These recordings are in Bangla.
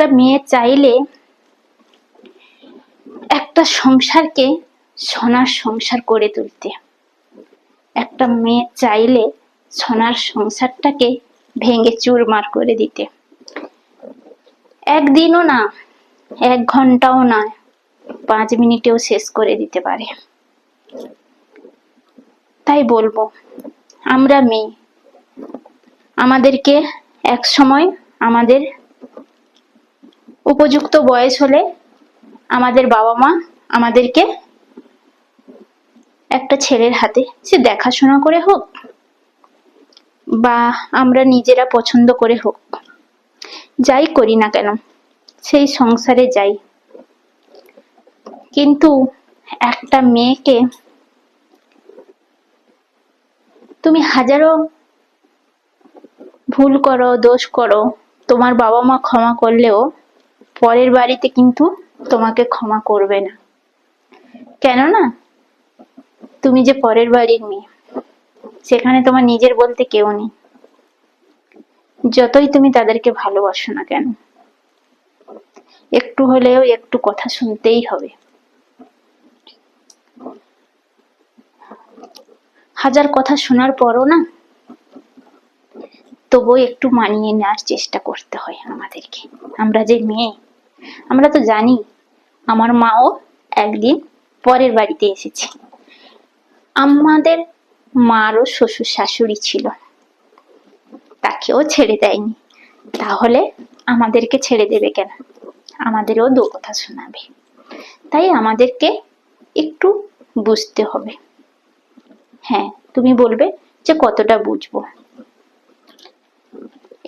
একটা মেয়ে চাইলে একটা সংসারকে সোনার সংসার করে তুলতে। একটা মেয়ে চাইলে সোনার সংসারটাকে ভেঙে চুরমার করে দিতে। একদিনও না, এক ঘন্টাও না, পাঁচ মিনিটেও শেষ করে দিতে পারে। তাই বলব, আমরা মেয়ে। আমাদেরকে এক সময় আমাদের উপযুক্ত বয়স হলে আমাদের বাবা মা আমাদেরকে একটা ছেলের হাতে সে দেখাশোনা করে হোক বা আমরা নিজেরা পছন্দ করে হোক, যাই করি না কেন, সেই সংসারে যাই। কিন্তু একটা মেয়েকে তুমি হাজারো ভুল করো, দোষ করো, তোমার বাবা মা ক্ষমা করলেও পরের বাড়িতে কিন্তু তোমাকে ক্ষমা করবে না। কেননা তুমি যে পরের বাড়ির মেয়ে, সেখানে তোমার নিজের বলতে কেউ নেই। যতই তুমি তাদেরকে ভালোবাসো না কেন, একটু হলেও একটু কথা শুনতেই হবে। হাজার কথা শোনার পরও না তবুও একটু মানিয়ে নেওয়ার চেষ্টা করতে হয় আমাদেরকে। আমরা যে মেয়ে আমরা তো জানি, আমার মাও একদিন পরের বাড়িতে এসেছে। আমাদের মারও শ্বশুর শাশুড়ি ছিল। তাকেও ছেড়ে দেয়নি। তাহলে আমাদেরকে ছেড়ে দেবে কেন? আমাদেরও দু কথা শোনাবে। তাই আমাদেরকে একটু বুঝতে হবে। হ্যাঁ তুমি বলবে যে কতটা বুঝব।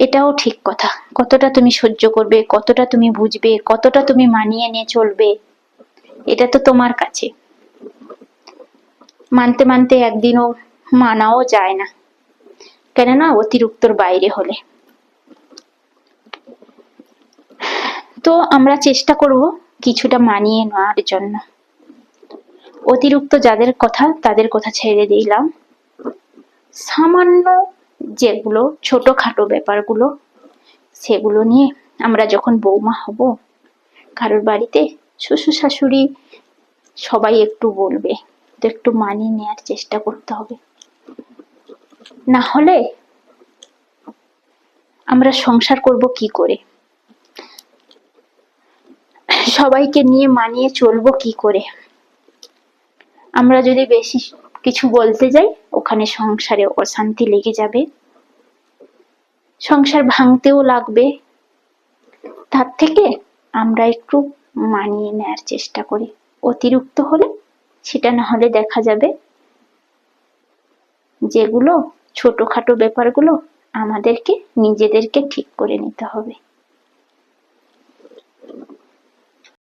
এটাও ঠিক কথা। কতটা তুমি সহ্য করবে, কতটা তুমি বুঝবে, কতটা তুমি মানিয়ে নিয়ে চলবে, এটা তো তোমার কাছে। মানতে মানতে একদিনও মানাও যায় না, কেননা অতিরিক্তর বাইরে হলে। তো আমরা চেষ্টা করব কিছুটা মানিয়ে নেওয়ার জন্য। অতিরিক্ত যাদের কথা, তাদের কথা ছেড়ে দিলাম। সামান্য যেগুলো ছোটখাটো ব্যাপারগুলো, সেগুলো নিয়ে আমরা যখন বৌমা হব, কারোর বাড়িতে শ্বশুর শাশুড়ি সবাই একটু বলবে, তো একটু মানিয়ে নেওয়ার চেষ্টা করতে হবে। না হলে আমরা সংসার করব কি করে? সবাইকে নিয়ে মানিয়ে চলবো কি করে? আমরা যদি বেশি কিছু বলতে যাই, ওখানে সংসারে অশান্তি লেগে যাবে। সংসার ভাঙতেও লাগবে। তার থেকে আমরা একটু মানিয়ে নেওয়ার চেষ্টা করি। অতিরিক্ত হলে সেটা না হলে দেখা যাবে যেগুলো ছোটখাটো ব্যাপারগুলো আমাদেরকে, নিজেদেরকে ঠিক করে নিতে হবে।